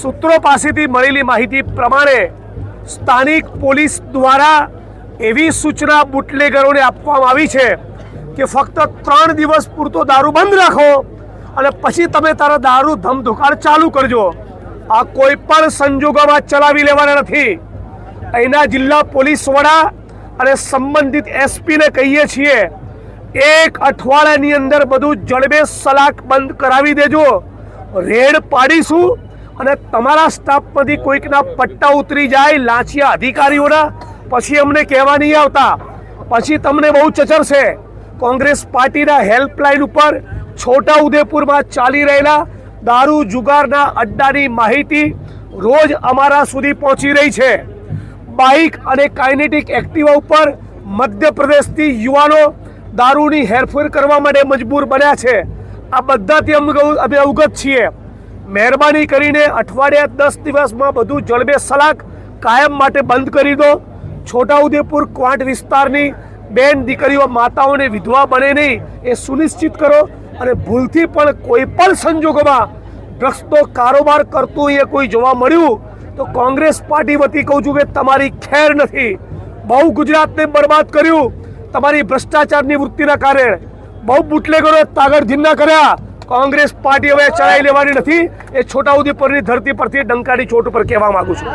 સૂત્રો પાસેથી મળેલી માહિતી પ્રમાણે સ્થાનિક પોલીસ દ્વારા એવી સૂચના બુટલેગરોને આપવામાં આવી છે કે ફક્ત ત્રણ દિવસ પૂરતો દારૂ બંધ રાખો અને પછી તમે તારા દારૂ ધમધુકાર ચાલુ કરજો. આ કોઈ પણ સંજોગોમાં ચલાવી લેવાના નથી. અહીંના જિલ્લા પોલીસ વડા અને સંબંધિત એસપીને કહીએ છીએ, એક અઠવાડિયાની અંદર બધું જડબે સલાક બંધ કરાવી દેજો. રેડ પાડીશું અને તમારા સ્ટાફમાંથી કોઈકના પટ્ટા ઉતરી જાય લાંચિયા અધિકારીઓના, પછી અમને કહેવા નહીં આવતા. પછી તમને બહુ ચચરશે કોંગ્રેસ પાર્ટીના હેલ્પલાઇન ઉપર છોટા ઉદેપુરમાં ચાલી રહેલા દારૂ જુગારના અડ્ડાની માહિતી રોજ અમારા સુધી પહોંચી રહી છે. બાઇક અને કાઇનેટિક એક્ટિવા ઉપર મધ્યપ્રદેશથી યુવાનો દારૂની હેરફેર કરવા માટે મજબૂર બન્યા છે. આ બધાથી અમે અવગત છીએ. મહેરબાની કરીને અઠવાડિયા દસ દિવસમાં બધું જળબે સલાક કાયમ માટે બંધ કરી દો. છોટાઉદેપુર ક્વાંટ વિસ્તારની બેન દીકરીઓ માતાઓને વિધવા બને નહીં એ સુનિશ્ચિત કરો અને ભૂલથી પણ કોઈ પણ સંજોગોમાં ડ્રગ્સનો કારોબાર કરતું એ કોઈ જોવા મળ્યું તો કોંગ્રેસ પાર્ટી વતી કહું છું કે તમારી ખેર નથી. બહુ ગુજરાતને બરબાદ કર્યું. તમારી ભ્રષ્ટાચારની વૃત્તિના કારણે બહુ બુટલેગરો તાગડધીના કર્યા. કોંગ્રેસ પાર્ટી હવે ચડાઈ લેવાની નથી. એ છોટાઉદેપુરની ધરતી પરથી ડંકાની ચોટ ઉપર કહેવા માંગુ છું.